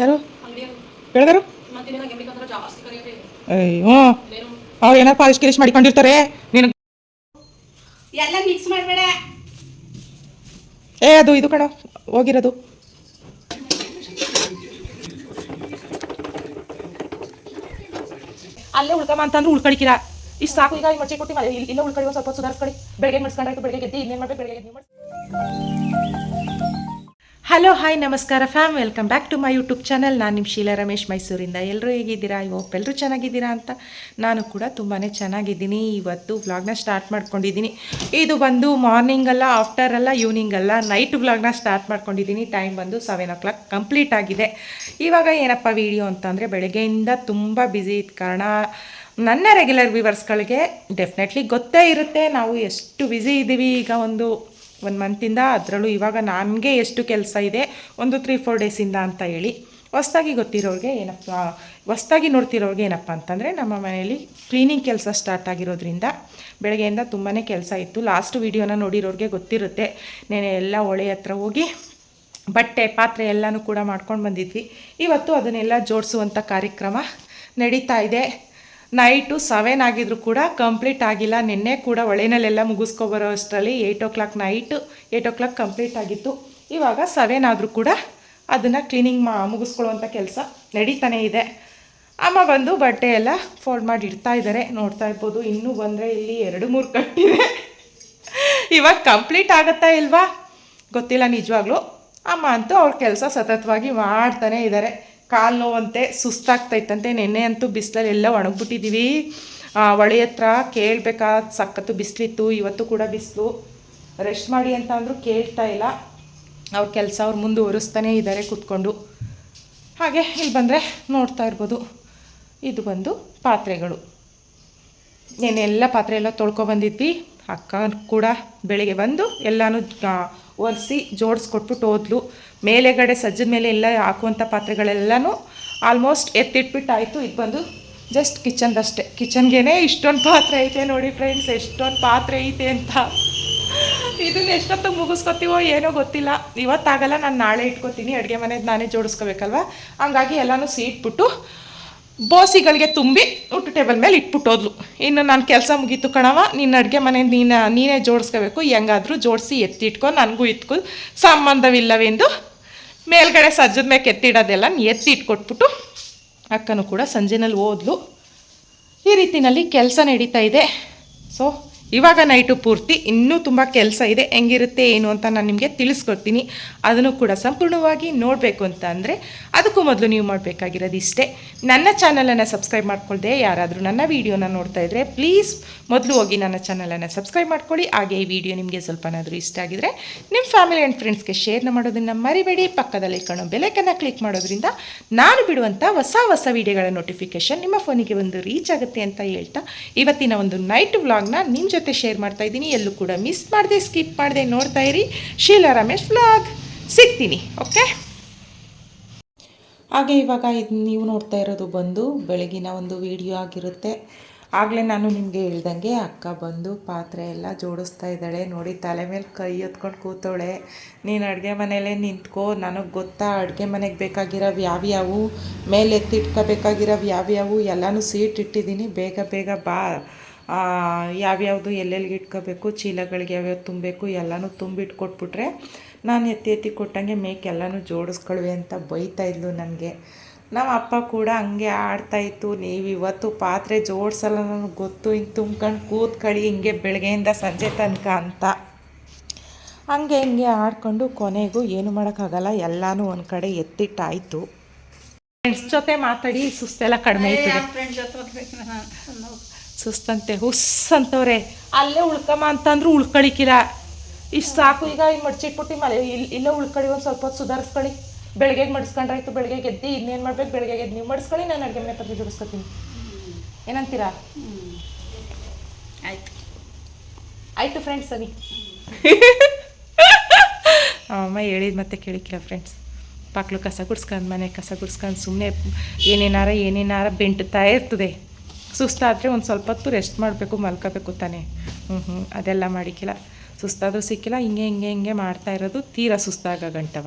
ಯಾರು? ಬೆಳಗಾರು ಅಯ್ಯೋ. ಅವ್ರು ಏನಾರು ಪಾಲಿಶ್ ಗಿಲಿಶ್ ಮಾಡಿಕೊಂಡಿರ್ತಾರೆ? ನೀನು ಎಲ್ಲ ಮಿಕ್ಸ್ ಮಾಡಬೇಡ. ಏ ಅದು ಇದು ಕಣ. ಹೋಗಿರೋದು. ಅಲ್ಲೇ ಉಳ್ಕಮ್ಮ ಅಂತಂದ್ರೆ ಉಳ್ಕಡಿಕಿರ ಇಷ್ಟು ಸಾಕು ಈಗ ಮಚ್ಚಿ ಕೊಟ್ಟು ಇಲ್ಲ ಉಳ್ಕಡಿ ಒಂದು ಸ್ವಲ್ಪ ಸುಧಾರಿಸ್ಕೊಡಿ ಸುಧಾರಿಸ್ಕೊಳ್ಳಿ ಬೆಳಗ್ಗೆ ಮಡ್ಸ್ಕೊಂಡಾಯ್ತು ಬೆಳಗ್ಗೆ ಗೆದ್ದಿ ಇನ್ನೇನು ಮಾಡ್ಬೇಕು? ಬೆಳಗ್ಗೆ ನೀವು ಹಲೋ ಹಾಯ್ ನಮಸ್ಕಾರ fam welcome back to my YouTube channel ನಾನು ನಿಮ್ಮ ಶೀಲಾ ರಮೇಶ್ ಮೈಸೂರಿಂದ. ಎಲ್ಲರೂ ಹೇಗಿದ್ದೀರಾ? ಐ ಹೋಪ್ ಎಲ್ಲರೂ ಚೆನ್ನಾಗಿದ್ದೀರಾ ಅಂತ ನಾನು ಕೂಡ ತುಂಬಾ ಚೆನ್ನಾಗಿದ್ದೀನಿ. ಇವತ್ತು ವ್ಲಾಗ್ನ ಸ್ಟಾರ್ಟ್ ಮಾಡ್ಕೊಂಡಿದ್ದೀನಿ. ಇದು ಬಂದು ಮಾರ್ನಿಂಗ್ ಅಲ್ಲ ಆಫ್ಟರ್ ಅಲ್ಲ ಈವ್ನಿಂಗ್ ಅಲ್ಲ ನೈಟ್ ವ್ಲಾಗ್ನ ಸ್ಟಾರ್ಟ್ ಮಾಡ್ಕೊಂಡಿದ್ದೀನಿ. ಟೈಮ್ ಬಂದು ಸೆವೆನ್ ಓ ಕ್ಲಾಕ್ ಕಂಪ್ಲೀಟ್ ಆಗಿದೆ. ಇವಾಗ ಏನಪ್ಪ ವಿಡಿಯೋ ಅಂತಂದರೆ, ಬೆಳಗ್ಗೆಯಿಂದ ತುಂಬ ಬ್ಯುಸಿ ಇದ್ದ ಕಾರಣ ನನ್ನ ರೆಗ್ಯುಲರ್ ವ್ಯೂವರ್ಸ್ಗಳಿಗೆ ಡೆಫಿನೆಟ್ಲಿ ಗೊತ್ತೇ ಇರುತ್ತೆ. ನಾವು ಎಷ್ಟು ಬ್ಯುಸಿ ಇದ್ದೀವಿ ಈಗ ಒಂದು ಒಂದು ಮಂತಿಂದ ಅದರಲ್ಲೂ ಇವಾಗ ನನಗೆ ಎಷ್ಟು ಕೆಲಸ ಇದೆ, ಒಂದು ತ್ರೀ ಫೋರ್ ಡೇಸಿಂದ ಅಂತ ಹೇಳಿ. ಹೊಸ್ದಾಗಿ ಗೊತ್ತಿರೋರಿಗೆ ಏನಪ್ಪ ಹೊಸ್ದಾಗಿ ನೋಡ್ತಿರೋರಿಗೆ ಏನಪ್ಪ ಅಂತಂದರೆ ನಮ್ಮ ಮನೆಯಲ್ಲಿ ಕ್ಲೀನಿಂಗ್ ಕೆಲಸ ಸ್ಟಾರ್ಟ್ ಆಗಿರೋದ್ರಿಂದ ಬೆಳಗ್ಗೆಯಿಂದ ತುಂಬಾ ಕೆಲಸ ಇತ್ತು. ಲಾಸ್ಟ್ ವೀಡಿಯೋನ ನೋಡಿರೋರಿಗೆ ಗೊತ್ತಿರುತ್ತೆ. ನೆನೆ ಎಲ್ಲ ಹೊಳೆ ಹತ್ರ ಹೋಗಿ ಬಟ್ಟೆ, ಪಾತ್ರೆ ಎಲ್ಲನೂ ಕೂಡ ಮಾಡ್ಕೊಂಡು ಬಂದಿದ್ವಿ. ಇವತ್ತು ಅದನ್ನೆಲ್ಲ ಜೋಡಿಸುವಂಥ ಕಾರ್ಯಕ್ರಮ ನಡೀತಾ ಇದೆ. ನೈಟು ಸೆವೆನ್ ಆಗಿದ್ರು ಕೂಡ ಕಂಪ್ಲೀಟ್ ಆಗಿಲ್ಲ. ನಿನ್ನೆ ಕೂಡ ಒಳೆನಲ್ಲೆಲ್ಲ ಮುಗಿಸ್ಕೊಬರೋ ಅಷ್ಟರಲ್ಲಿ eight o'clock night eight o'clock complete ಆಗಿತ್ತು. ಇವಾಗ ಸೆವೆನ್ ಆದರೂ ಕೂಡ ಅದನ್ನು ಕ್ಲೀನಿಂಗ್ ಮಾ ಮುಗಿಸ್ಕೊಳ್ಳುವಂಥ ಕೆಲಸ ನಡೀತಾನೇ ಇದೆ. ಅಮ್ಮ ಬಂದು ಬಟ್ಟೆ ಎಲ್ಲ ಫೋಲ್ಡ್ ಮಾಡಿ ಇಡ್ತಾ ಇದ್ದಾರೆ ನೋಡ್ತಾ ಇರ್ಬೋದು, ಇನ್ನೂ ಬಂದರೆ ಇಲ್ಲಿ ಎರಡು ಮೂರು ಕಟ್ಟಿದೆ. ಇವಾಗ ಕಂಪ್ಲೀಟ್ ಆಗುತ್ತಾ ಇಲ್ವಾ? ಗೊತ್ತಿಲ್ಲ ನಿಜವಾಗ್ಲೂ. ಅಮ್ಮ ಅಂತೂ ಅವ್ರ ಕೆಲಸ ಸತತವಾಗಿ ಮಾಡ್ತಾನೇ ಇದ್ದಾರೆ ಕಾಲು ನೋವಂತೆ ಸುಸ್ತಾಗ್ತೈತಂತೆ. ನೆನ್ನೆ ಅಂತೂ ಬಿಸಿಲಲ್ಲಿ ಎಲ್ಲ ಒಣಗ್ಬಿಟ್ಟಿದ್ದೀವಿ ಹೊಳೆ ಹತ್ರ ಕೇಳಬೇಕಾದ ಸಖತ್ತು ಬಿಸಿಲಿತ್ತು, ಇವತ್ತು ಕೂಡ ಬಿಸಿಲು. ರೆಸ್ಟ್ ಮಾಡಿ ಅಂತ ಅಂದರೂ ಕೇಳ್ತಾ ಇಲ್ಲ. ಅವ್ರ ಕೆಲಸ ಅವ್ರು ಮುಂದುವರಿಸ್ತಾನೇ ಇದ್ದಾರೆ ಕೂತ್ಕೊಂಡು. ಹಾಗೆ ಇಲ್ಲಿ ಬಂದರೆ ನೋಡ್ತಾ ಇರ್ಬೋದು. ಇದು ಬಂದು ಪಾತ್ರೆಗಳು. ನೆನ್ನೆಲ್ಲ ಪಾತ್ರೆ ಎಲ್ಲ ತೊಳ್ಕೊಬಂದಿದ್ವಿ ಅಕ್ಕ ಕೂಡ ಬೆಳಿಗ್ಗೆ ಬಂದು ಎಲ್ಲನೂ ಒರೆಸಿ ಜೋಡಿಸ್ಕೊಟ್ಬಿಟ್ಟು ಹೋದ್ಲು. ಮೇಲೆಗಡೆ ಸಜ್ಜದ ಮೇಲೆ ಎಲ್ಲ ಹಾಕುವಂಥ ಪಾತ್ರೆಗಳೆಲ್ಲನೂ ಆಲ್ಮೋಸ್ಟ್ ಎತ್ತಿಟ್ಬಿಟ್ಟಾಯಿತು. ಇದು ಬಂದು ಜಸ್ಟ್ ಕಿಚನ್ದಷ್ಟೇ. ಕಿಚನ್ಗೇ ಇಷ್ಟೊಂದು ಪಾತ್ರೆ ಐತೆ ನೋಡಿ ಫ್ರೆಂಡ್ಸ್ ಎಷ್ಟೊಂದು ಪಾತ್ರೆ ಐತೆ ಅಂತ. ಇದನ್ನ ಎಷ್ಟೊತ್ತಿಗೆ ಮುಗಿಸ್ಕೊತೀವೋ ಏನೋ ಗೊತ್ತಿಲ್ಲ. ಇವತ್ತಾಗಲ್ಲ, ನಾನು ನಾಳೆ ಇಟ್ಕೊತೀನಿ. ಅಡುಗೆ ಮನೆದು ನಾನೇ ಜೋಡಿಸ್ಕೋಬೇಕಲ್ವ? ಹಂಗಾಗಿ ಎಲ್ಲನೂ ಸೀಟ್ಬಿಟ್ಟು ಬೋಸಿಗಳಿಗೆ ತುಂಬಿ ಊಟ ಟೇಬಲ್ ಮೇಲೆ ಇಟ್ಬಿಟ್ಟೋದ್ಲು. ಇನ್ನು ನಾನು ಕೆಲಸ ಮುಗೀತು ಕಣವ ನಿನ್ನ ಅಡುಗೆ ಮನೆ ನೀನು, ನೀನೇ ಜೋಡಿಸ್ಕೋಬೇಕು, ಹೆಂಗಾದರೂ ಜೋಡಿಸಿ ಎತ್ತಿಟ್ಕೊ, ನನಗೂ ಇಟ್ಕೊ, ಸಂಬಂಧವಿಲ್ಲವೆಂದು ಮೇಲ್ಗಡೆ ಸಜ್ಜದ ಮೇಲೆ ಎತ್ತಿಡೋದೆಲ್ಲ ಎತ್ತಿ ಇಟ್ಕೊಟ್ಬಿಟ್ಟು ಅಕ್ಕನೂ ಕೂಡ ಸಂಜೆನಲ್ಲಿ ಓದ್ಲು. ಈ ರೀತಿಯಲ್ಲಿ ಕೆಲಸ ನಡೀತಾ ಇದೆ. ಸೊ ಇವಾಗ ನೈಟು ಪೂರ್ತಿ ಇನ್ನೂ ತುಂಬ ಕೆಲಸ ಇದೆ. ಹೆಂಗಿರುತ್ತೆ, ಏನು ಅಂತ ನಾನು ನಿಮಗೆ ತಿಳಿಸ್ಕೊಡ್ತೀನಿ. ಅದನ್ನು ಕೂಡ ಸಂಪೂರ್ಣವಾಗಿ ನೋಡಬೇಕು ಅಂತ ಅಂದರೆ ಅದಕ್ಕೂ ಮೊದಲು ನೀವು ಮಾಡಬೇಕಾಗಿರೋದು ಇಷ್ಟೇ. ನನ್ನ ಚಾನಲನ್ನು ಸಬ್ಸ್ಕ್ರೈಬ್ ಮಾಡ್ಕೊಳ್ದೆ. ಯಾರಾದರೂ ನನ್ನ ವೀಡಿಯೋನ ನೋಡ್ತಾ ಇದ್ದರೆ ಪ್ಲೀಸ್ ಮೊದಲು ಹೋಗಿ ನನ್ನ ಚಾನಲನ್ನು ಸಬ್ಸ್ಕ್ರೈಬ್ ಮಾಡ್ಕೊಳ್ಳಿ. ಹಾಗೆ ಈ ವಿಡಿಯೋ ನಿಮಗೆ ಸ್ವಲ್ಪನಾದರೂ ಇಷ್ಟ ಆಗಿದರೆ ನಿಮ್ಮ ಫ್ಯಾಮಿಲಿ ಆ್ಯಂಡ್ ಫ್ರೆಂಡ್ಸ್ಗೆ ಶೇರ್ನ ಮಾಡೋದನ್ನು ಮರಿಬೇಡಿ. ಪಕ್ಕದಲ್ಲಿ ಕಾಣೋ ಬೆಲೆಕನ್ನು ಕ್ಲಿಕ್ ಮಾಡೋದ್ರಿಂದ ನಾನು ಬಿಡುವಂಥ ಹೊಸ ಹೊಸ ವೀಡಿಯೋಗಳ ನೋಟಿಫಿಕೇಷನ್ ನಿಮ್ಮ ಫೋನಿಗೆ ಒಂದು ರೀಚ್ ಆಗುತ್ತೆ ಅಂತ ಹೇಳ್ತಾ ಇವತ್ತಿನ ಒಂದು ನೈಟ್ ವ್ಲಾಗ್ನ ನಿಮ್ಮ ಜೊತೆ ಶೇರ್ ಮಾಡ್ತಾ ಇದ್ದೀನಿ. ಎಲ್ಲೂ ಕೂಡ ಮಿಸ್ ಮಾಡದೆ ಸ್ಕಿಪ್ ಮಾಡದೆ, ನೋಡ್ತಾ ಇರಿ. ಶೀಲಾ ರಮೇಶ್ ವ್ಲಾಗ್ ಸಿಗ್ತೀನಿ ಓಕೆ ಹಾಗೆ ಇವಾಗ ಇದು ನೀವು ನೋಡ್ತಾ ಇರೋದು ಬಂದು ಬೆಳಗಿನ ಒಂದು ವಿಡಿಯೋ ಆಗಿರುತ್ತೆ. ಆಗಲೇ ನಾನು ನಿಮಗೆ ಹೇಳ್ದಂಗೆ ಅಕ್ಕ ಬಂದು ಪಾತ್ರೆ ಎಲ್ಲ ಜೋಡಿಸ್ತಾ ಇದ್ದಾಳೆ. ನೋಡಿ ತಲೆ ಮೇಲೆ ಕೈ ಎತ್ಕೊಂಡು ಕೂತವಳೆ. ನೀನು ಅಡುಗೆ ಮನೆಯಲ್ಲೇ ನಿಂತ್ಕೋ. ನನಗೆ ಗೊತ್ತಾ, ಅಡುಗೆ ಮನೆಗೆ ಬೇಕಾಗಿರೋವು ಯಾವ್ಯಾವು ಮೇಲೆ ಎತ್ತಿಟ್ಕೋಬೇಕಾಗಿರೋವು ಯಾವ್ಯಾವು ಎಲ್ಲನೂ ಸೀಟ್ ಇಟ್ಟಿದ್ದೀನಿ. ಬೇಗ ಬೇಗ ಬಾ. ಯಾವ್ಯಾವುದು ಎಲ್ಲೆಲ್ಲಿಗೆ ಇಟ್ಕೋಬೇಕು ಚೀಲಗಳಿಗೆ ಯಾವ್ಯಾವ ತುಂಬಬೇಕು ಎಲ್ಲನೂ ತುಂಬಿಟ್ಕೊಟ್ಬಿಟ್ರೆ ನಾನು ಎತ್ತಿ ಎತ್ತಿ ಕೊಟ್ಟಂಗೆ ಮೇಕೆ ಎಲ್ಲನೂ ಜೋಡಿಸ್ಕೊಳ್ವೆ ಅಂತ ಬೈತಾ ಇದ್ಲು ನನಗೆ. ನಮ್ಮ ಅಪ್ಪ ಕೂಡ ಹಂಗೆ ಆಡ್ತಾಯಿತ್ತು ನೀವು ಇವತ್ತು ಪಾತ್ರೆ ಜೋಡಿಸಲ್ಲ ನನಗೆ ಗೊತ್ತು ಹಿಂಗೆ ತುಂಬ್ಕೊಂಡು ಕೂತ್ಕೊಳ್ಳಿ ಹಿಂಗೆ ಬೆಳಗ್ಗೆಯಿಂದ ಸಂಜೆ ತನಕ ಅಂತ. ಹಂಗೆ ಹಿಂಗೆ ಆಡ್ಕೊಂಡು ಕೊನೆಗೂ ಏನು ಮಾಡೋಕ್ಕಾಗಲ್ಲ ಎಲ್ಲನೂ ಒಂದು ಕಡೆ ಎತ್ತಿಟ್ಟಾಯಿತು. ಫ್ರೆಂಡ್ಸ್ ಜೊತೆ ಮಾತಾಡಿ ಸುಸ್ತೆಲ್ಲ ಕಡಿಮೆ ಸುಸ್ತಂತೆ. ಹುಸ್ ಅಂತವ್ರೆ ಅಲ್ಲೇ ಉಳ್ಕಮ್ಮ ಅಂತಂದ್ರು ಉಳ್ಕಳಿಕಿಲ್ಲ. ಇಷ್ಟು ಸಾಕು ಈಗ ಹಿಂಗೆ ಮಡ್ಚಿಟ್ಬಿಟ್ಟು ಮಳೆ ಇಲ್ಲಿ ಇಲ್ಲೇ ಉಳ್ಕೊಳ್ಳಿ ಒಂದು ಸ್ವಲ್ಪ ಹೊತ್ತು ಸುಧಾರಿಸ್ಕೊಳ್ಳಿ ಬೆಳಗ್ಗೆ ಮಡಿಸ್ಕೊಂಡ್ರಾಯ್ತು ಬೆಳಗ್ಗೆ ಗೆದ್ದು ಇನ್ನೇನು ಮಾಡ್ಬೇಕು? ಬೆಳಗ್ಗೆ ಗೆದ್ದು ನೀವು ಮಡಿಸ್ಕೊಳ್ಳಿ ನಾನು ಅಡುಗೆ ಮನೆ ಪತ್ರ ಜೋಡಿಸ್ಕೊತೀನಿ ಏನಂತೀರಾ? ಆಯ್ತು. ಆಯಿತು ಫ್ರೆಂಡ್ಸ್ ಸರಿ. ಅಮ್ಮ ಹೇಳಿದ ಮತ್ತೆ ಕೇಳಿಕ್ಕಿಲ್ಲ ಫ್ರೆಂಡ್ಸ್ ಬಾಕ್ಲು ಕಸ ಗುಡ್ಸ್ಕೊಂಡು ಮನೆ ಕಸ ಗುಡ್ಸ್ಕೊಂಡು ಸುಮ್ಮನೆ ಏನೇನಾರ ಏನೇನಾರ ಬೆಂಟುತ್ತಾ ಇರ್ತದೆ. ಸುಸ್ತಾದರೆ ಒಂದು ಸ್ವಲ್ಪ ಹೊತ್ತು ರೆಸ್ಟ್ ಮಾಡಬೇಕು ಮಲ್ಕೋಬೇಕು ತಾನೆ. ಹ್ಞೂ ಹ್ಞೂ ಅದೆಲ್ಲ ಮಾಡಿಕ್ಕಿಲ್ಲ ಸುಸ್ತಾದರೂ ಸಿಕ್ಕಿಲ್ಲ ಹಿಂಗೆ ಹಿಂಗೆ ಹಿಂಗೆ ಮಾಡ್ತಾ ಇರೋದು ತೀರಾ ಸುಸ್ತಾಗ ಗಂಟವ.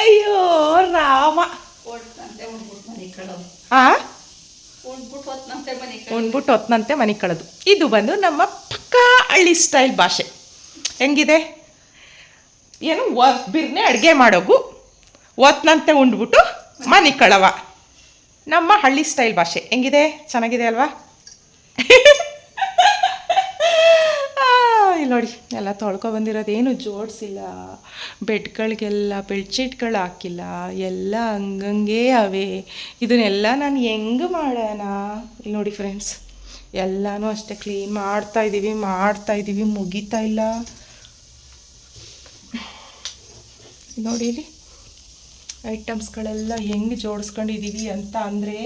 ಅಯ್ಯೋ ರಾಮ. ಹಾ ಆ ಹೊತ್ತಂತೆ ಮನೆ ಉಣ್ಬಿಟ್ಟು ಕಳೆದು. ಇದು ಬಂದು ನಮ್ಮ ಪಕ್ಕ ಹಳ್ಳಿ ಸ್ಟೈಲ್ ಭಾಷೆ. ಹೆಂಗಿದೆ? ಏನು ಬಿರ್ನೆ ಅಡುಗೆ ಮಾಡೋಗು. ಒತ್ನಂತೆ ಉಂಡ್ಬಿಟ್ಟು ಮನೆ ಕಳವ. ನಮ್ಮ ಹಳ್ಳಿ ಸ್ಟೈಲ್ ಭಾಷೆ. ಹೆಂಗಿದೆ? ಚೆನ್ನಾಗಿದೆ ಅಲ್ವಾ? ಇಲ್ಲಿ ನೋಡಿ, ಎಲ್ಲ ತೊಳ್ಕೊ ಬಂದಿರೋದು ಏನು ಜೋಡಿಸಿಲ್ಲ. ಬೆಡ್ಗಳಿಗೆಲ್ಲ, ಬೆಡ್ಶೀಟ್ಗಳು ಹಾಕಿಲ್ಲ, ಎಲ್ಲ ಹಂಗಂಗೆ ಅವೆ. ಇದನ್ನೆಲ್ಲ ನಾನು ಹೆಂಗೆ ಮಾಡೋಣ? ಇಲ್ಲಿ ನೋಡಿ ಫ್ರೆಂಡ್ಸ್ ಎಲ್ಲನೂ ಅಷ್ಟೇ ಕ್ಲೀನ್ ಮಾಡ್ತಾ ಇದ್ದೀವಿ ಮಾಡ್ತಾ ಇದ್ದೀವಿ ಮುಗಿತಾ ಇಲ್ಲ. ನೋಡಿ ಇಲ್ಲಿ, ಐಟಮ್ಸ್ಗಳೆಲ್ಲ ಹೆಂಗೆ ಜೋಡಿಸ್ಕೊಂಡಿದ್ದೀವಿ ಅಂತ ಅಂದರೆ,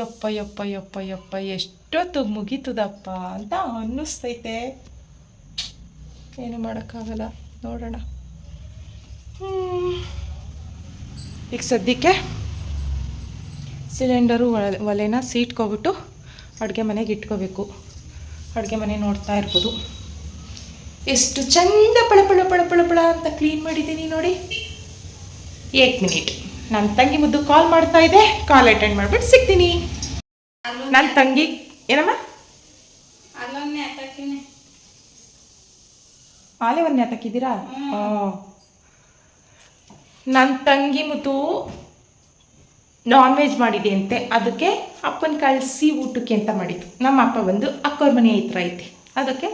ಯಪ್ಪ ಯಪ್ಪ ಯಪ್ಪ ಯಪ್ಪ ಎಷ್ಟೊತ್ತು ಮುಗೀತದಪ್ಪ ಅಂತ ಅನ್ನಿಸ್ತೈತೆ. ಏನು ಮಾಡೋಕ್ಕಾಗಲ್ಲ. ನೋಡೋಣ. ಈಗ ಸದ್ಯಕ್ಕೆ ಸಿಲಿಂಡರು ಒಲೆ ಒಲೆನ ಸೀಟ್ಕೊಬಿಟ್ಟು ಅಡುಗೆ ಮನೆಗೆ ಇಟ್ಕೋಬೇಕು. ಅಡುಗೆ ಮನೆ ನೋಡ್ತಾ ಇರ್ಬೋದು. ಎಷ್ಟು ಚಂದ ಪಳಪಳ ಪಳ ಪಳ ಪಳ ಪಳ ಅಂತ ಕ್ಲೀನ್ ಮಾಡಿದ್ದೀನಿ ನೋಡಿ. Eight minute. ನನ್ನ ತಂಗಿ ಮುದ್ದು ಕಾಲ್ ಮಾಡ್ತಾ ಇದೆ. ಕಾಲ್ ಅಟೆಂಡ್ ಮಾಡಿಬಿಟ್ಟು ಸಿಗ್ತೀನಿ. ನನ್ನ ತಂಗಿ ಏನಮ್ಮ? ಆಲೆ ಹಾಕಿದ್ದೀರಾ ನನ್ನ ತಂಗಿ ಮುತು ನಾನ್ ವೆಜ್ ಮಾಡಿದೆ ಅಂತೆ. ಅದಕ್ಕೆ ಅಪ್ಪನ ಕಳಿಸಿ ಊಟಕ್ಕೆ ಅಂತ ಮಾಡಿದ್ದು. ನಮ್ಮ ಅಪ್ಪ ಬಂದು ಅಕ್ಕವ್ರ ಮನೆ ಹತ್ರ ಐತೆ. ಅದಕ್ಕೆ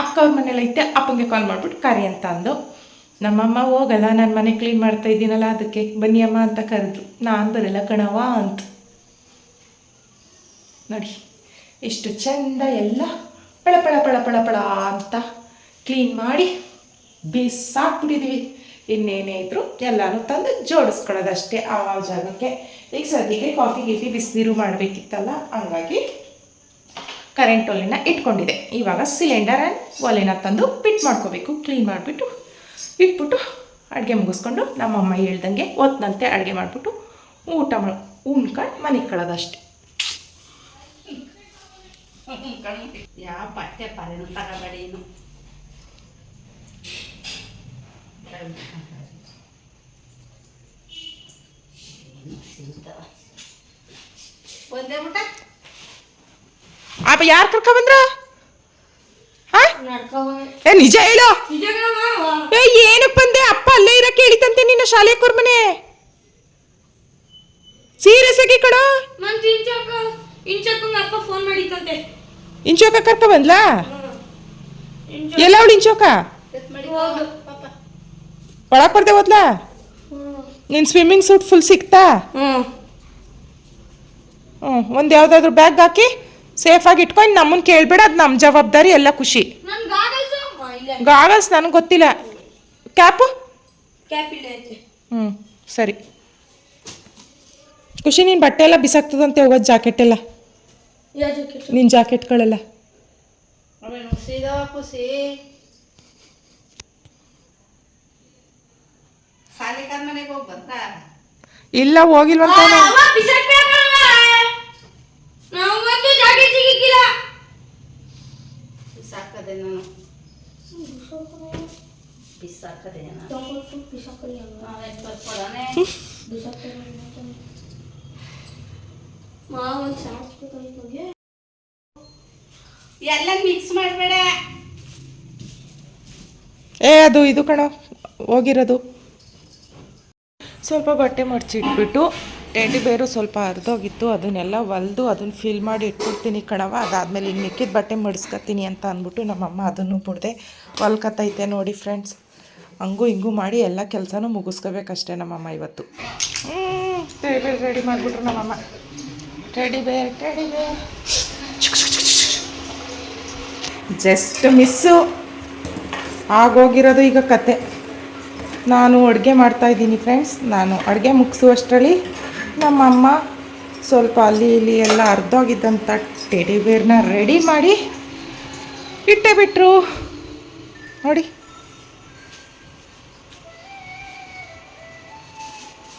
ಅಕ್ಕವ್ರ ಮನೇಲಿ ಐತೆ ಅಪ್ಪಂಗೆ ಕಾಲ್ ಮಾಡಿಬಿಟ್ಟು ಕರಿ ಅಂತ ಅಂದು. ನಮ್ಮಮ್ಮ ಹೋಗಲ್ಲ ನಾನು ಮನೆ ಕ್ಲೀನ್ ಮಾಡ್ತಾ ಇದ್ದೀನಲ್ಲ ಅದಕ್ಕೆ ಬನ್ನಿ ಅಮ್ಮ ಅಂತ ಕರೆದ್ರು ನಾನು ಬರಲ್ಲ ಕಣವ ಅಂತ. ನೋಡಿ ಎಷ್ಟು ಚಂದ ಎಲ್ಲ ಪಳ ಪಳ ಪಳ ಪಳ ಪಳ ಅಂತ ಕ್ಲೀನ್ ಮಾಡಿ ಬಿಸಾಕ್ಬಿಟ್ಟಿದ್ದೀವಿ ಇನ್ನೇನೇ ಇದ್ರು ಎಲ್ಲನೂ ತಂದು ಜೋಡಿಸ್ಕೊಳ್ಳೋದಷ್ಟೇ. ಆ ಜಾಗಕ್ಕೆ ಈಗ ಸದ್ಯಕ್ಕೆ ಕಾಫಿ ಗೀಫಿ, ಬಿಸಿನೀರು ಮಾಡಬೇಕಿತ್ತಲ್ಲ, ಹಂಗಾಗಿ ಕರೆಂಟ್ ಒಲೆನ ಇಟ್ಕೊಂಡಿದೆ. ಇವಾಗ ಸಿಲಿಂಡರ್ ಆ್ಯಂಡ್ ಒಲೆನ ತಂದು ಪಿಟ್ ಮಾಡ್ಕೋಬೇಕು. ಕ್ಲೀನ್ ಮಾಡಿಬಿಟ್ಟು, ಇಟ್ಬಿಟ್ಟು ಅಡುಗೆ ಮುಗಿಸ್ಕೊಂಡು ನಮ್ಮಮ್ಮ ಹೇಳ್ದಂಗೆ ಒತ್ತಂತೆ ಅಡುಗೆ ಮಾಡಿಬಿಟ್ಟು ಊಟ ಮಾಡಿ ಉಣ್ಕೊಂಡು ಮನೆಗೆ ಕಳೋದಷ್ಟೆ. ಯಾವ ಬಟ್ಟೆ ಪರೆನು ತಗಬೇಡಿ ಇನ್ನು ಒಂದೇ ಊಟ? ಅಪ್ಪ ಯಾರು ಕರ್ಕೊಬಂದ್ರ ಏ ನಿಜ ಹೇಳು. ಏ ಏನಕ್ಕೆ ಬಂದೆ? ಅಪ್ಪ ಅಲ್ಲೇ ಇರಕ್ಕೆ ಹೇಳಿತಂತೆ ನಿನ್ನ ಶಾಲೆ ಮನೆ ಸೀರಿಯಸ್ ಆಗಿ ಕಡ ಅಪ್ಪ ಫೋನ್ ಮಾಡಿತ್ತಂತೆ ಇಂಚೋಕ ಕರ್ಕ ಬಂದ್ಲಾ? ಎಲ್ಲ ಅವಳು ಇಂಚೋಕ? ಒಳಗೆ ಬರ್ದೆ ಹೋದ್ಲಾ? ನಿನ್ನ ಸ್ವಿಮ್ಮಿಂಗ್ ಸೂಟ್ ಫುಲ್ ಸಿಕ್ತಾ ಹ್ಞೂ ಹ್ಞೂ ಒಂದು ಯಾವುದಾದ್ರೂ ಬ್ಯಾಗ್ ಹಾಕಿ ಸೇಫಾಗಿ ಇಟ್ಕೊಂಡು ನಮ್ಮನ್ನು ಕೇಳಬೇಡ ಅದು ನಮ್ಮ ಜವಾಬ್ದಾರಿ ಎಲ್ಲ ಖುಷಿ. ಗಾಗಲ್ಸ್ ಇಲ್ಲ. ಗಾಗಲ್ಸ್ ನನಗೆ ಗೊತ್ತಿಲ್ಲ. ಕ್ಯಾಪು ಹ್ಞೂ ಸರಿ. ಖುಷಿ ನೀನು ಬಟ್ಟೆ ಎಲ್ಲ ಬಿಸಾಕ್ತದಂತೆ ಹೋಗೋದು ಜಾಕೆಟ್ ಎಲ್ಲ. ನಿನ್ನ ಜಾಕೆಟ್ಗಳೆಲ್ಲ. ಖುಷಿ. ಸಾಲಿಕಾರ್ ಮನೆಗೆ ಹೋಗಿ ಇಲ್ಲ ಹೋಗಿಲ್ವಂತ ಬಿಸಾಕದೆ ನಾನು. ಬಿಸಾಕದೆ ಎಲ್ಲ ಮಿಕ್ಸ್ ಮಾಡಬೇಡ. ಏ ಅದು ಇದು ಕಣ ಹೋಗಿರೋದು. ಸ್ವಲ್ಪ ಬಟ್ಟೆ ಮಡಚಿಟ್ಬಿಟ್ಟು, ಟೆಂಡಿ ಬೇರು ಸ್ವಲ್ಪ ಹರಿದೋಗಿತ್ತು, ಅದನ್ನೆಲ್ಲ ಹೊಲ್ದು ಅದನ್ನು ಫಿಲ್ ಮಾಡಿ ಇಟ್ಬಿಡ್ತೀನಿ ಕಣವ ಅದಾದಮೇಲೆ ಇನ್ನು ಮಿಕ್ಕಿದ ಬಟ್ಟೆ ಮಡಿಸ್ಕೊತೀನಿ ಅಂತ ಅಂದ್ಬಿಟ್ಟು ನಮ್ಮಮ್ಮ ಅದನ್ನು ಬಿಡ್ದೆ ಹೊಲ್ಕತ್ತೈತೆ ನೋಡಿ ಫ್ರೆಂಡ್ಸ್ ಹಂಗೂ ಹಿಂಗೂ ಮಾಡಿ ಎಲ್ಲ ಕೆಲಸನೂ ಮುಗಿಸ್ಕೋಬೇಕಷ್ಟೇ ನಮ್ಮಮ್ಮ ಇವತ್ತು. ಟೆಡಿ ರೆಡಿ ಮಾಡಿಬಿಟ್ರು ನಮ್ಮಮ್ಮ ಟೆಡಿ ಬೇರೆ ರೆಡಿ ಬೇರೆ ಜಸ್ಟ್ ಮಿಸ್ಸು ಆಗೋಗಿರೋದು ಈಗ ಕತೆ. ನಾನು ಅಡುಗೆ ಮಾಡ್ತಾಯಿದ್ದೀನಿ ಫ್ರೆಂಡ್ಸ್ ನಾನು ಅಡುಗೆ ಮುಗಿಸುವಷ್ಟರಲ್ಲಿ ನಮ್ಮಮ್ಮ ಸ್ವಲ್ಪ ಅಲ್ಲಿ ಇಲ್ಲಿ ಎಲ್ಲ ಅರ್ಧೋಗಿದ್ದಂಥ ಟೆಡಿ ಬೇರ್ನ ರೆಡಿ ಮಾಡಿ ಇಟ್ಟೇ ಬಿಟ್ಟರು ನೋಡಿ.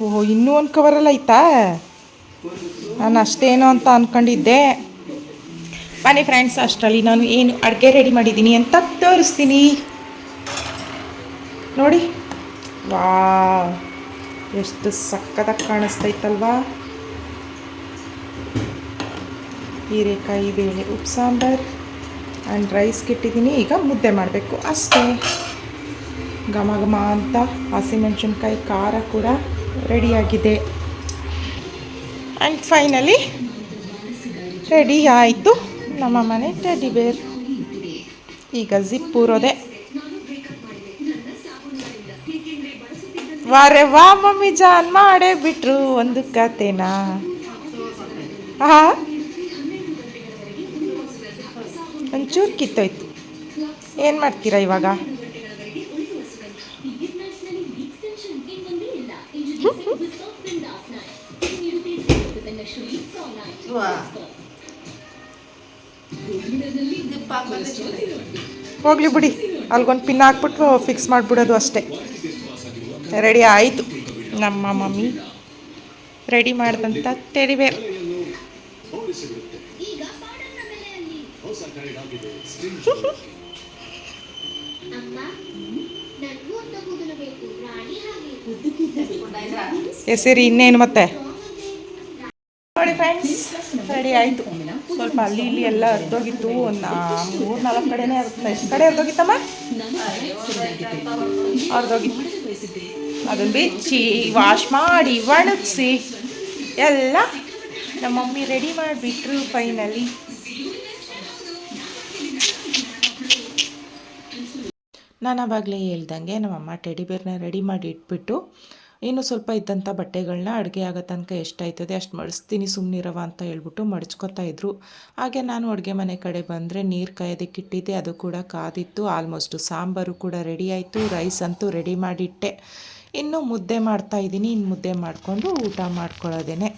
ಓಹ್, ಇನ್ನೂ ಒಂದು ಕವರಲ್ಲಿ ಐತಾ ನಾನು ಅಷ್ಟೇನೋ ಅಂತ ಅಂದ್ಕೊಂಡಿದ್ದೆ ಬನ್ನಿ ಫ್ರೆಂಡ್ಸ್ ಅಷ್ಟರಲ್ಲಿ ನಾನು ಏನು ಅಡುಗೆ ರೆಡಿ ಮಾಡಿದ್ದೀನಿ ಅಂತ ತೋರಿಸ್ತೀನಿ. ನೋಡಿ. ವಾ ಎಷ್ಟು ಸಕ್ಕತ್ತಾಗಿ ಕಾಣಿಸ್ತೈತಲ್ವಾ? ಹೀರೆಕಾಯಿ ಬೇಳೆ, ಉಪ್ಪು ಸಾಂಬಾರ್ ಆ್ಯಂಡ್ ರೈಸ್ಗೆ ಇಟ್ಟಿದ್ದೀನಿ ಈಗ ಮುದ್ದೆ ಮಾಡಬೇಕು. ಅಷ್ಟೇ. ಘಮ ಘಮ ಅಂತ ಹಸಿಮೆಣಸಿನ್ಕಾಯಿ ಖಾರ ಕೂಡ ರೆಡಿಯಾಗಿದೆ. ಆ್ಯಂಡ್ ಫೈನಲಿ ರೆಡಿ ಆಯಿತು ನಮ್ಮ ಮನೆ ಟೆಡಿ ಬೇರ್. ಈಗ ಜಿಪ್ ವಾರೆ ವಾ ಮಮ್ಮಿ ಜಾನ್ ಮಾಡೇ ಬಿಟ್ರು ಒಂದು ಕತೆನಾ. ಒಂಚೂರು ಕಿತ್ತೋಯ್ತು. ಏನು ಮಾಡ್ತೀರಾ ಇವಾಗ? ಹೋಗ್ಲಿ ಬಿಡಿ, ಅಲ್ಗೊಂದು ಪಿನ್ ಹಾಕ್ಬಿಟ್ಟು ಫಿಕ್ಸ್ ಮಾಡಿಬಿಡೋದು ಅಷ್ಟೇ. ರೆಡಿ ಆಯಿತು. ನಮ್ಮ ಮಮ್ಮಿ ರೆಡಿ ಮಾಡಿದಂಥ ತೆರಿವೆ. ಹೆಸರಿ ಇನ್ನೇನು ಮತ್ತೆ? ನೋಡಿ ಫ್ರೆಂಡ್ಸ್ ರೆಡಿ ಆಯಿತು. ಸ್ವಲ್ಪ ಅಲ್ಲಿ ಇಲ್ಲಿ ಎಲ್ಲ ಅರ್ಧೋಗಿತ್ತು. ಒಂದು ಮೂರು ನಾಲ್ಕು ಕಡೆನೇ ಅರ್ಧ ಎಷ್ಟು ಕಡೆ ಅರ್ಧೋಗಿತ್ತಮ್ಮ? ಅರ್ಧೋಗಿತ್ತು. ಅದನ್ನು ಬಿಚ್ಚಿ ವಾಶ್ ಮಾಡಿ, ಒಣಗಿಸಿ, ಎಲ್ಲ ನಮ್ಮ ಮಮ್ಮಿ ರೆಡಿ ಮಾಡಿಬಿಟ್ರು ಫೈನಲಿ ನಾನು ಆವಾಗಲೇ ಹೇಳ್ದಂಗೆ ನಮ್ಮಮ್ಮ ಬೇರ್ನ ರೆಡಿ ಮಾಡಿ ಇಟ್ಬಿಟ್ಟು, ಇನ್ನು ಸ್ವಲ್ಪ ಇದ್ದಂಥ ಬಟ್ಟೆಗಳನ್ನ ಅಡುಗೆ ಆಗೋ ತನಕ ಎಷ್ಟಾಯ್ತದೆ ಅಷ್ಟು ಮಡಿಸ್ತೀನಿ ಸುಮ್ಮನಿರವ ಅಂತ ಹೇಳ್ಬಿಟ್ಟು ಮಡಿಚ್ಕೊತಾ ಇದ್ರು. ಹಾಗೆ ನಾನು ಅಡುಗೆ ಮನೆ ಕಡೆ ಬಂದರೆ ನೀರು ಕಾಯೋದಕ್ಕೆ ಇಟ್ಟಿದ್ದೆ ಅದು ಕೂಡ ಕಾದಿತ್ತು ಆಲ್ಮೋಸ್ಟು ಸಾಂಬಾರು ಕೂಡ ರೆಡಿ ಆಯಿತು ರೈಸ್ ಅಂತೂ ರೆಡಿ ಮಾಡಿಟ್ಟೆ. ಇನ್ನು ಮುದ್ದೆ ಮಾಡ್ತಾ ಇದ್ದೀನಿ, ಇನ್ನು ಮುದ್ದೆ ಮಾಡಿಕೊಂಡು ಊಟ ಮಾಡ್ಕೊಳ್ಳೋದೇನೆ.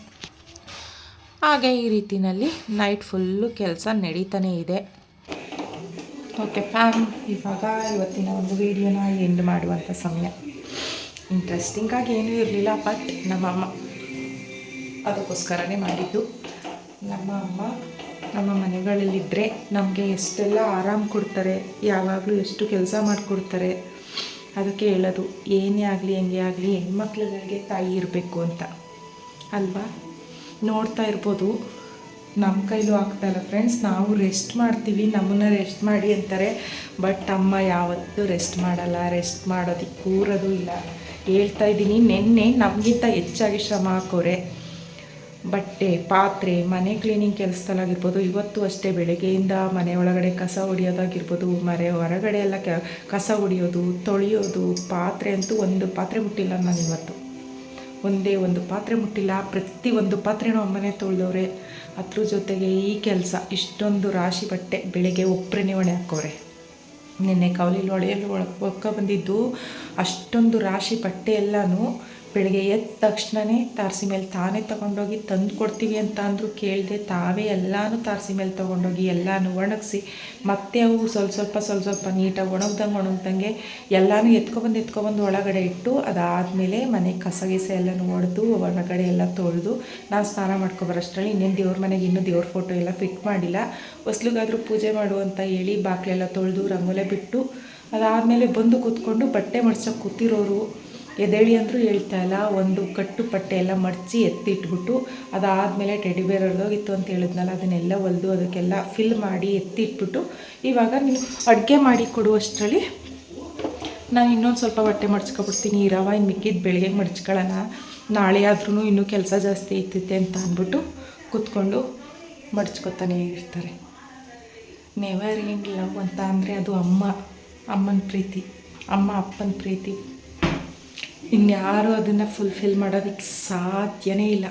ಹಾಗೆ ಈ ರೀತಿಯಲ್ಲಿ ನೈಟ್ ಫುಲ್ಲು ಕೆಲಸ ನಡೀತಾನೇ ಇದೆ. ಓಕೆ, ಫ್ಯಾಮ್, ಇವಾಗ ಇವತ್ತಿನ ಒಂದು ವೀಡಿಯೋನ ಎಂಡ್ ಮಾಡುವಂಥ ಸಮಯ. ಇಂಟ್ರೆಸ್ಟಿಂಗಾಗಿ ಏನೂ ಇರಲಿಲ್ಲ ಬಟ್ ನಮ್ಮಮ್ಮ ಅದಕ್ಕೋಸ್ಕರನೇ ಮಾಡಿದ್ದು. ನಮ್ಮ ಅಮ್ಮ ನಮ್ಮ ಮನೆಗಳಲ್ಲಿದ್ದರೆ ನಮಗೆ ಎಷ್ಟೆಲ್ಲ ಆರಾಮ್ ಕೊಡ್ತಾರೆ, ಯಾವಾಗಲೂ ಎಷ್ಟು ಕೆಲಸ ಮಾಡಿಕೊಡ್ತಾರೆ ಅದಕ್ಕೆ ಹೇಳೋದು, ಏನೇ ಆಗಲಿ ಹೆಂಗೆ ಆಗಲಿ ಹೆಣ್ಮಕ್ಳುಗಳಿಗೆ ತಾಯಿ ಇರಬೇಕು ಅಂತ. ಅಲ್ವಾ? ನೋಡ್ತಾ ಇರ್ಬೋದು. ನಮ್ಮ ಕೈಲೂ ಆಗ್ತಾಯಿಲ್ಲ ಫ್ರೆಂಡ್ಸ್. ನಾವು ರೆಸ್ಟ್ ಮಾಡ್ತೀವಿ, ನಮ್ಮನ್ನ ರೆಸ್ಟ್ ಮಾಡಿ ಅಂತಾರೆ. ಬಟ್ ಅಮ್ಮ ಯಾವತ್ತೂ ರೆಸ್ಟ್ ಮಾಡಲ್ಲ, ರೆಸ್ಟ್ ಮಾಡೋದಕ್ಕೆ ಕೂರೋದು ಇಲ್ಲ. ಹೇಳ್ತಾ ಇದ್ದೀನಿ, ನಿನ್ನೆ ನಮಗಿಂತ ಹೆಚ್ಚಾಗಿ ಶ್ರಮ ಹಾಕೋರೆ. ಬಟ್ಟೆ, ಪಾತ್ರೆ, ಮನೆ ಕ್ಲೀನಿಂಗ್ ಕೆಲಸದಲ್ಲಾಗಿರ್ಬೋದು, ಇವತ್ತು ಅಷ್ಟೇ ಬೆಳಗ್ಗೆಯಿಂದ ಮನೆ ಒಳಗಡೆ ಕಸ ಹೊಡಿಯೋದಾಗಿರ್ಬೋದು ಮನೆ ಹೊರಗಡೆ ಎಲ್ಲ ಕಸ ಹೊಡಿಯೋದು, ತೊಳೆಯೋದು, ಪಾತ್ರೆ ಅಂತೂ ಒಂದು ಪಾತ್ರೆ ಮುಟ್ಟಿಲ್ಲ ನಾನು ಇವತ್ತು. ಒಂದೇ ಒಂದು ಪಾತ್ರೆ ಮುಟ್ಟಿಲ್ಲ, ಪ್ರತಿ ಒಂದು ಪಾತ್ರೆನೂ ಅಮ್ಮನೇ ತೊಳೆದವ್ರೆ. ಅದ್ರ ಜೊತೆಗೆ ಈ ಕೆಲಸ, ಇಷ್ಟೊಂದು ರಾಶಿ ಬಟ್ಟೆ ಬೆಳಗ್ಗೆ ಒಬ್ಬರೇ ಒಣೆ ಹಾಕೋರೆ. ನಿನ್ನೆ ಕವಲಿಲಿ ಒಳ ಒಕ್ಕ ಬಂದಿದ್ದು, ಅಷ್ಟೊಂದು ರಾಶಿ ಬಟ್ಟೆ ಎಲ್ಲನೂ ಬೆಳಗ್ಗೆ ಎದ್ದ ತಕ್ಷಣವೇ ತಾರಸಿ ಮೇಲೆ ತಾನೇ ತೊಗೊಂಡೋಗಿ ತಂದು ಕೊಡ್ತೀವಿ ಅಂತ ಅಂದರೂ ಕೇಳಿದೆ ತಾವೇ ಎಲ್ಲನೂ ತಾರಸಿ ಮೇಲೆ ತೊಗೊಂಡೋಗಿ ಎಲ್ಲಾನು ಒಣಗಿಸಿ ಮತ್ತೆ ಅವು ಸ್ವಲ್ಪ ಸ್ವಲ್ಪ ಸ್ವಲ್ಪ ಸ್ವಲ್ಪ ನೀಟಾಗಿ ಒಣಗ್ದಂಗೆ ಒಣಗ್ದಂಗೆ ಎಲ್ಲನೂ ಎತ್ಕೊಬಂದು ಎತ್ಕೊಬಂದು ಒಳಗಡೆ ಇಟ್ಟು ಅದಾದಮೇಲೆ ಮನೆ ಕಸ ಗಿಸ ಎಲ್ಲನೂ ಹೊಡೆದು ಒಳಗಡೆ ಎಲ್ಲ ತೊಳೆದು ನಾನು ಸ್ನಾನ ಮಾಡ್ಕೊಬರೋಷ್ಟರಲ್ಲಿ ಇನ್ನೇನು ದೇವ್ರ ಮನೆಗೆ ಇನ್ನೂ ದೇವ್ರ ಫೋಟೋ ಎಲ್ಲ ಫಿಟ್ ಮಾಡಿಲ್ಲ. ಹೊಸ್ಲಿಗಾದರೂ ಪೂಜೆ ಮಾಡು ಅಂತ ಹೇಳಿ ಬಾಕ್ಲೆಲ್ಲ ತೊಳೆದು ರಂಗೋಲೆ ಬಿಟ್ಟು ಅದಾದಮೇಲೆ ಬಂದು ಕೂತ್ಕೊಂಡು ಬಟ್ಟೆ ಮಡ್ಸೋಕೆ ಕೂತಿರೋರು. ಎದೇಳಿ ಅಂದರೂ ಹೇಳ್ತಾ ಇಲ್ಲ. ಒಂದು ಕಟ್ಟು ಪಟ್ಟೆ ಎಲ್ಲ ಮಡಚಿ ಎತ್ತಿಟ್ಬಿಟ್ಟು ಅದಾದಮೇಲೆ ಟೆಡಿ ಬೇರ್ ಹೊರದೋಗಿತ್ತು ಅಂತ ಹೇಳಿದ್ನಲ್ಲ, ಅದನ್ನೆಲ್ಲ ಹೊಲಿದು ಅದಕ್ಕೆಲ್ಲ ಫಿಲ್ ಮಾಡಿ ಎತ್ತಿಟ್ಬಿಟ್ಟು ಇವಾಗ ನೀವು ಅಡುಗೆ ಮಾಡಿ ಕೊಡುವಷ್ಟರಲ್ಲಿ ನಾನು ಇನ್ನೊಂದು ಸ್ವಲ್ಪ ಬಟ್ಟೆ ಮಡ್ಚ್ಕೊಬಿಡ್ತೀನಿ. ಈ ರವ ಇನ್ನು ಮಿಕ್ಕಿದ್ದು ಬೆಳಗ್ಗೆ ಮಡ್ಚ್ಕೊಳ್ಳೋಣ. ನಾಳೆ ಆದ್ರೂ ಇನ್ನೂ ಕೆಲಸ ಜಾಸ್ತಿ ಐತೈತೆ ಅಂತ ಅಂದ್ಬಿಟ್ಟು ಕೂತ್ಕೊಂಡು ಮಡ್ಚ್ಕೊತಾನೆ ಇರ್ತಾರೆ. ನೆವರ್ ಏನು ಲವ್ ಅಂತ ಅಂದರೆ ಅದು ಅಮ್ಮ, ಅಮ್ಮನ ಪ್ರೀತಿ, ಅಮ್ಮ ಅಪ್ಪನ ಪ್ರೀತಿ. ಇನ್ಯಾರು ಅದನ್ನು ಫುಲ್ಫಿಲ್ ಮಾಡೋದಕ್ಕೆ ಸಾಧ್ಯನೇ ಇಲ್ಲ.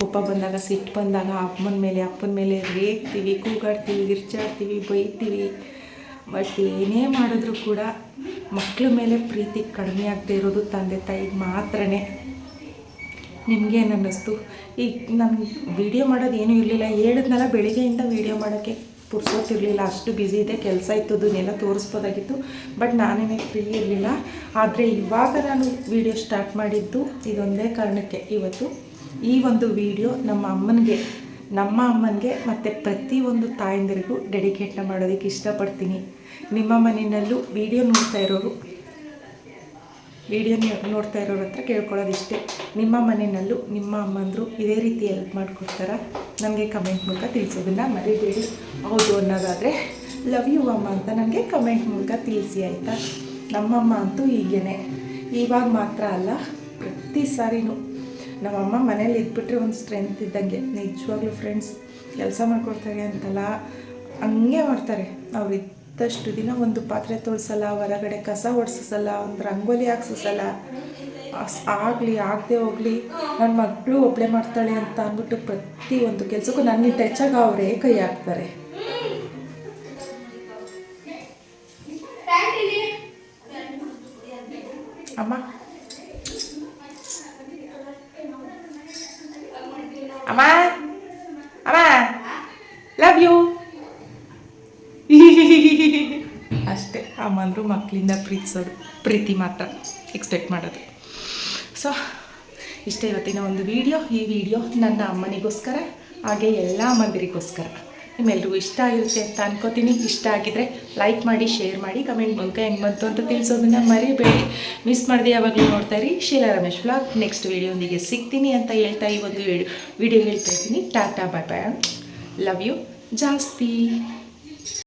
ಕೋಪ ಬಂದಾಗ, ಸಿಟ್ಟು ಬಂದಾಗ ಅಮ್ಮನ ಮೇಲೆ, ಅಪ್ಪನ ಮೇಲೆ ರೇಗ್ತೀವಿ, ಕೂಗಾಡ್ತೀವಿ, ಗಿರ್ಚಾಡ್ತೀವಿ, ಬೈತೀವಿ. ಬಟ್ ಏನೇ ಮಾಡಿದ್ರೂ ಕೂಡ ಮಕ್ಕಳ ಮೇಲೆ ಪ್ರೀತಿ ಕಡಿಮೆ ಆಗದೆ ಇರೋದು ತಂದೆ ತಾಯಿಗೆ ಮಾತ್ರನೇ. ನಿಮಗೇನು ಅನ್ನಿಸ್ತು? ಈಗ ನಾನು ವೀಡಿಯೋ ಮಾಡೋದು ಏನೂ ಇರಲಿಲ್ಲ. ಹೇಳಿದ್ನಲ್ಲ ಬೆಳಿಗ್ಗೆಯಿಂದ ವೀಡಿಯೋ ಮಾಡೋಕ್ಕೆ ಪುರ್ಸೋತಿರಲಿಲ್ಲ ಅಷ್ಟು ಬ್ಯುಸಿ ಇದೆ, ಕೆಲಸ ಇತ್ತು ಅದನ್ನೆಲ್ಲ ತೋರಿಸ್ಬೋದಾಗಿತ್ತು ಬಟ್ ನಾನೇನೇ ಫ್ರೀ ಇರಲಿಲ್ಲ. ಆದರೆ ಇವಾಗ ನಾನು ವೀಡಿಯೋ ಸ್ಟಾರ್ಟ್ ಮಾಡಿದ್ದು ಇದೊಂದೇ ಕಾರಣಕ್ಕೆ. ಇವತ್ತು ಈ ಒಂದು ವಿಡಿಯೋ ನಮ್ಮ ಅಮ್ಮನಿಗೆ ನಮ್ಮ ಅಮ್ಮನಿಗೆ ಮತ್ತು ಪ್ರತಿಯೊಂದು ತಾಯಂದಿರಿಗೂ ಡೆಡಿಕೇಟ್ನ ಮಾಡೋದಕ್ಕೆ ಇಷ್ಟಪಡ್ತೀನಿ. ನಿಮ್ಮ ಮನೆಯಲ್ಲೂ ವಿಡಿಯೋ ನೋಡ್ತಾ ಇರೋರು ವಿಡಿಯೋ ನೋಡ್ತಾ ಇರೋರ ಹತ್ರ ಕೇಳ್ಕೊಳ್ಳೋದಿಷ್ಟೇ. ನಿಮ್ಮ ಮನೆಯಲ್ಲೂ ನಿಮ್ಮ ಅಮ್ಮಂದರು ಇದೇ ರೀತಿ ಹೆಲ್ಪ್ ಮಾಡಿಕೊಡ್ತಾರ? ನನಗೆ ಕಮೆಂಟ್ ಮೂಲಕ ತಿಳಿಸೋದನ್ನ ಮರಿಬೇಡಿ. ಹೌದು ಅನ್ನೋದಾದರೆ ಲವ್ ಯು ಅಮ್ಮ ಅಂತ ನನಗೆ ಕಮೆಂಟ್ ಮೂಲಕ ತಿಳಿಸಿ, ಆಯಿತಾ? ನಮ್ಮಮ್ಮ ಅಂತೂ ಹೀಗೇನೆ. ಇವಾಗ ಮಾತ್ರ ಅಲ್ಲ, ಪ್ರತಿ ಸಾರಿನೂ. ನಮ್ಮಮ್ಮ ಮನೇಲಿ ಇದ್ಬಿಟ್ರೆ ಒಂದು ಸ್ಟ್ರೆಂತ್ ಇದ್ದಂಗೆ. ನಿಜವಾಗ್ಲೂ ಫ್ರೆಂಡ್ಸ್ ಕೆಲಸ ಮಾಡ್ಕೊಡ್ತಾರೆ ಅಂತಲ್ಲ, ಹಂಗೆ ಮಾಡ್ತಾರೆ. ಅವ್ರು ಇದ್ದಷ್ಟು ದಿನ ಒಂದು ಪಾತ್ರೆ ತೊಳ್ಸಲ್ಲ, ಹೊರಗಡೆ ಕಸ ಒಡಿಸಲ್ಲ, ಒಂದು ರಂಗೋಲಿ ಹಾಕ್ಸಲ್ಲ. ಆಗಲಿ, ಆಗದೆ ಹೋಗಲಿ ನನ್ನ ಮಕ್ಕಳು ಒಬ್ಬಳೆ ಮಾಡ್ತಾಳೆ ಅಂತ ಅಂದ್ಬಿಟ್ಟು ಪ್ರತಿ ಒಂದು ಕೆಲಸಕ್ಕೂ ನನ್ನಿಂದ ಹೆಚ್ಚಾಗಿ ಅವರೇ ಕೈ ಹಾಕ್ತಾರೆ. ಅಷ್ಟೇ. ಅಮ್ಮಂದರು ಮಕ್ಕಳಿಂದ ಪ್ರೀತಿಸೋದು ಪ್ರೀತಿ ಮಾತ್ರ ಎಕ್ಸ್ಪೆಕ್ಟ್ ಮಾಡೋದು. ಸೊ ಇಷ್ಟೇ ಇವತ್ತಿನ ಒಂದು ವಿಡಿಯೋ ಈ ವಿಡಿಯೋ ನನ್ನ ಅಮ್ಮನಿಗೋಸ್ಕರ, ಹಾಗೆ ಎಲ್ಲ ಮಂದಿರಿಗೋಸ್ಕರ ನಿಮ್ಮೆಲ್ಲರಿಗೂ ಇಷ್ಟ ಆಗಿರುತ್ತೆ ಅಂತ ಅನ್ಕೋತೀನಿ. ಇಷ್ಟ ಆಗಿದ್ರೆ ಲೈಕ್ ಮಾಡಿ ಶೇರ್ ಮಾಡಿ ಕಮೆಂಟ್ ಮೂಲಕ ಹೆಂಗೆ ಬಂತು ಅಂತ ತಿಳಿಸೋದನ್ನ ಮರಿಬೇಡಿ. ಮಿಸ್ ಮಾಡಿದೆ ಯಾವಾಗಲೂ ನೋಡ್ತಾ ಇರಿ. ಶೀಲಾ ರಮೇಶ್ ವ್ಲಾಗ್ ನೆಕ್ಸ್ಟ್ ವಿಡಿಯೋಂದಿಗೆ ಸಿಗ್ತೀನಿ ಅಂತ ಹೇಳ್ತಾ ಈ ಒಂದು ವಿಡಿಯೋ ಹೇಳ್ತಾ ಇದ್ದೀನಿ. Tata bye bye love you ಜಾಸ್ತಿ.